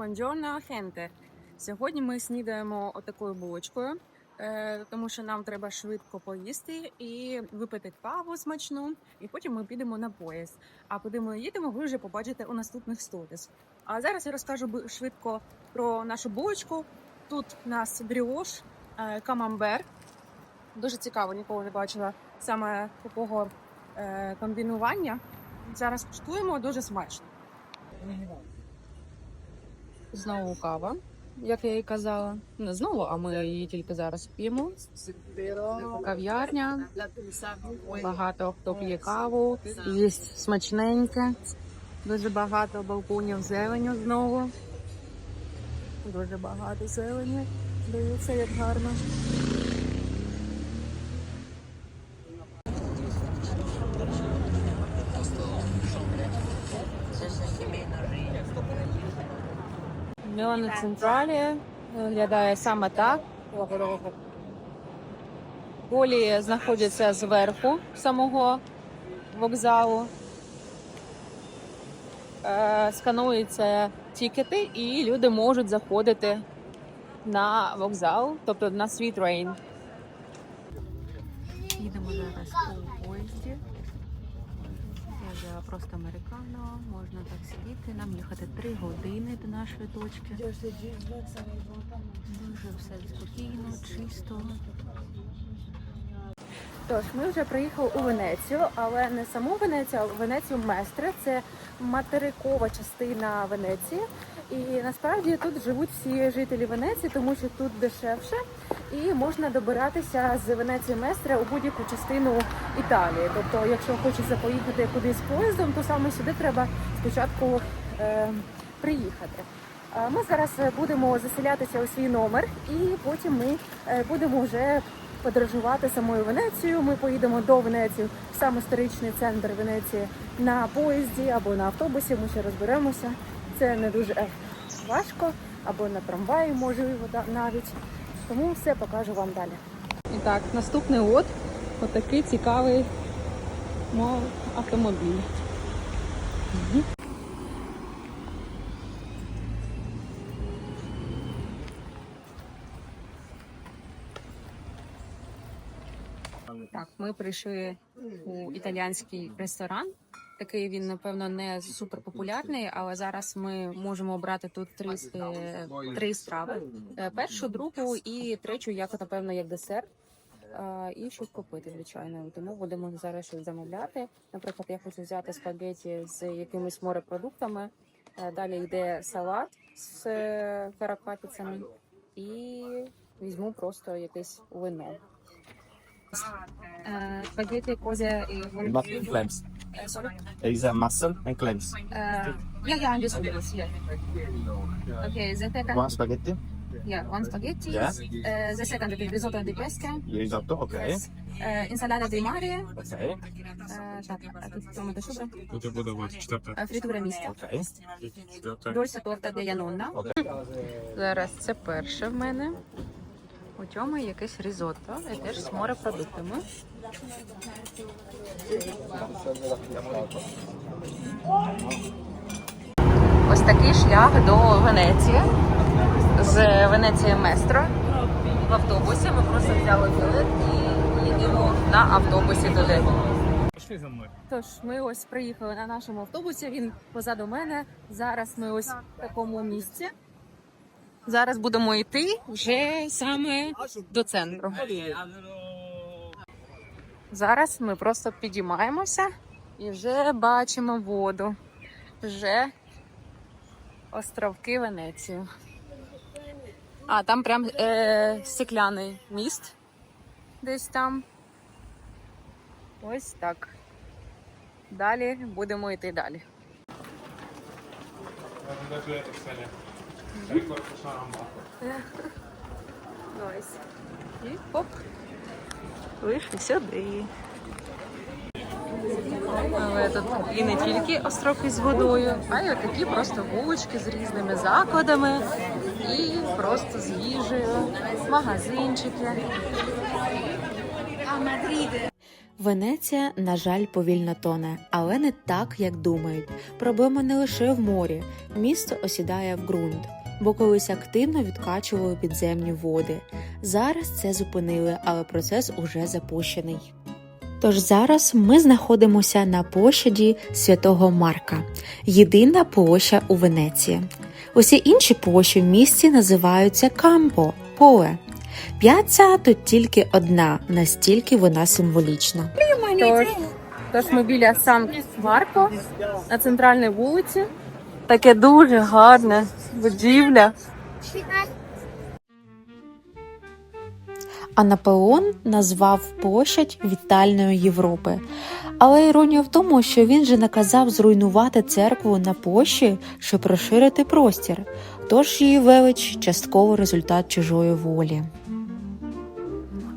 Buongiorno, gente! Сьогодні ми снідаємо отакою булочкою, е, тому що нам треба швидко поїсти і випити каву смачну, і потім ми підемо на поїзд. А куди ми їдемо, ви вже побачите у наступних сторіс. А зараз я розкажу швидко про нашу булочку. Тут у нас бріош, е, камамбер. Дуже цікаво, ніколи не бачила саме такого е, комбінування. Зараз куштуємо дуже смачно. Знову кава, як я і казала. Не знову, а ми її тільки зараз п'ємо. Кав'ярня. Багато хто п'є каву, їсть смачненьке. Дуже багато балконів зеленю знову. Дуже багато зелені. Дивіться, як гарно. Мілана Централі виглядає саме так. Полі знаходяться зверху самого вокзалу. Е, Скануються тікети, і люди можуть заходити на вокзал, тобто на свій трейн. Їдемо зараз у поїзді. Я просто американо, можна так сидіти. Нам їхати 3 години до нашої точки. Дуже все спокійно, чисто. Тож, ми вже приїхали у Венецію, але не саму Венецію, а Венецію Местре. Це материкова частина Венеції. І насправді тут живуть всі жителі Венеції, тому що тут дешевше і можна добиратися з Венеції Местре у будь-яку частину Італії. Тобто, якщо хочеться поїхати кудись поїздом, то саме сюди треба спочатку е, приїхати. Ми зараз будемо заселятися у свій номер, і потім ми е, будемо вже подорожувати самою Венецією. Ми поїдемо до Венеції в сам історичний центр Венеції на поїзді або на автобусі. Ми ще розберемося. Це не дуже важко, або на трамваї, да- навіть. Тому все покажу вам далі. І так, наступний от отакий цікавий автомобіль. Так, ми прийшли у італійський ресторан. Такий він, напевно, не супер популярний, але зараз ми можемо обрати тут три, е, три страви: Е, першу, другу і третю, як напевно, як десерт. І щось купити, звичайно. Тому будемо зараз щось замовляти. Наприклад, я хочу взяти спагеті з якимись морепродуктами. Е, Далі йде салат з каракатицями і візьму просто якесь вино. Е, Спагеті, козя і Mussel and clams. Е, sorry? There is a mussel and clams. Uh, yeah, yeah, I'm just curious. Yeah. Okay, the second, One spaghetti, yeah, one spaghetti. Yeah. Uh, the second is risotto di pesca. risotto, okay. Yes. Uh, insalata di mare. Okay, Uh, так, а тут що ми дошли? Тут буде вас четверта. Uh, фритура міста. okay. четверта. Дольса торта для Янонна. Зараз це перше в мене. У цьому якесь різотто, і теж з морепродуктами. Ось такий шлях до Венеції. З Венеції Местро. В автобусі ми просто взяли білет і їдемо на автобусі туди. Пішли за мною. Тож ми ось приїхали на нашому автобусі. Він позаду мене. Зараз ми ось в такому місці. Зараз будемо йти вже саме до центру. Зараз ми просто підіймаємося і вже бачимо воду. Вже островки Венеції. А, там прям е, стекляний міст. Десь там. Ось так. Далі будемо йти далі. І хоп. Вийшли сюди. Але тут і не тільки островки з водою, а й такі просто вулички з різними закладами і просто з їжею, магазинчики. Венеція, на жаль, повільно тоне, але не так, як думають. Проблема не лише в морі. Місто осідає в ґрунт, бо колись активно відкачували підземні води. Зараз це зупинили, але процес уже запущений. Тож зараз ми знаходимося на площаді Святого Марка, єдина площа у Венеції. Усі інші площі в місті називаються Кампо поле. П'яця тут тільки одна, настільки вона символічна. Тож, тож ми біля Сан Марко на центральній вулиці. Таке дуже гарне будівля. А Наполеон назвав площадь вітальною Європи. Але іронія в тому, що він же наказав зруйнувати церкву на площі, щоб розширити простір. Тож її велич частково результат чужої волі.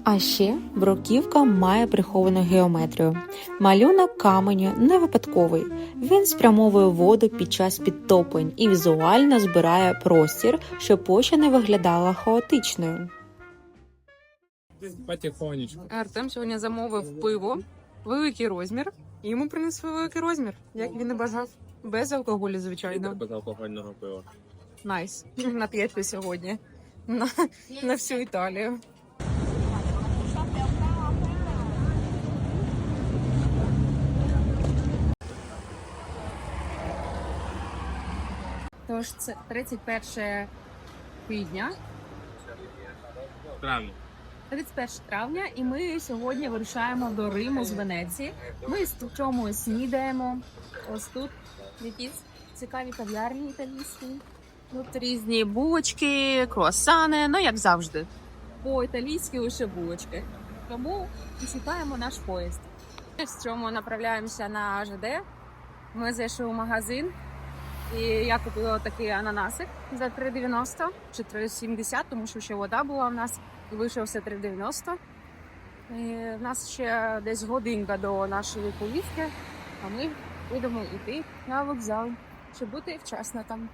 А ще бруківка має приховану геометрію. Малюнок каменю не випадковий. Він спрямовує воду під час підтоплень і візуально збирає простір, щоб площа не виглядала хаотичною. Потихонечку. Артем сьогодні замовив пиво, великий розмір. І йому принесли великий розмір, як він і бажав. Без алкоголю, звичайно. Безалкогольного пива. Найс. Нап'єте сьогодні. На, на всю Італію. Тож це 31 квітня, Правильно. 31 травня, і ми сьогодні вирушаємо до Риму з Венеції. Ми з чому снідаємо. Ось тут якісь цікаві кав'ярні італійські. Тут різні булочки, круасани, ну як завжди. По-італійськи лише булочки. Тому чекаємо наш поїзд. З чому направляємося на ЖД. Ми зайшли в магазин, і я купила такий ананасик за 3,90 чи 3,70, тому що ще вода була в нас і вийшовся 3,90. І в нас ще десь годинка до нашої поїздки, а ми будемо йти на вокзал, щоб бути вчасно там.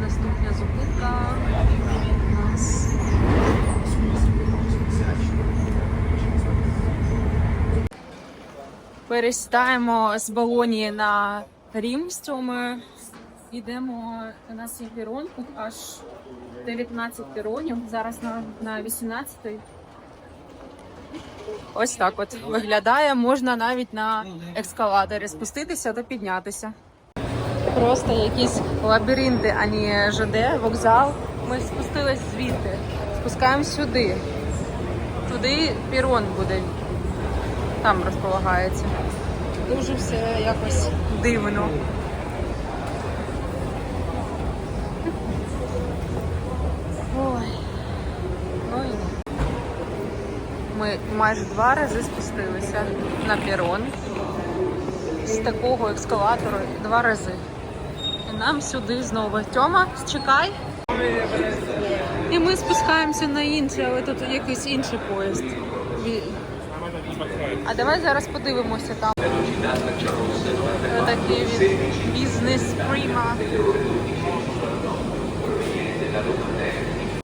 Наступна зупинка у нас. Пересідаємо з Болонії на Рім, що ми йдемо у нас є пірон, тут аж 19 піронів, зараз на, на 18 Ось так от виглядає. Можна навіть на ескалаторі спуститися та піднятися. Просто якісь лабіринти, а не ЖД, вокзал. Ми спустились звідти, спускаємо сюди. Туди пірон буде. Там розполагається. Дуже все якось дивно. Ой. Ой. Ми майже два рази спустилися на перон з такого ескалатору два рази. І нам сюди знову. Тьома, чекай. І ми спускаємося на інший, але тут якийсь інший поїзд. А давай зараз подивимося там. Такий від бізнес пріма.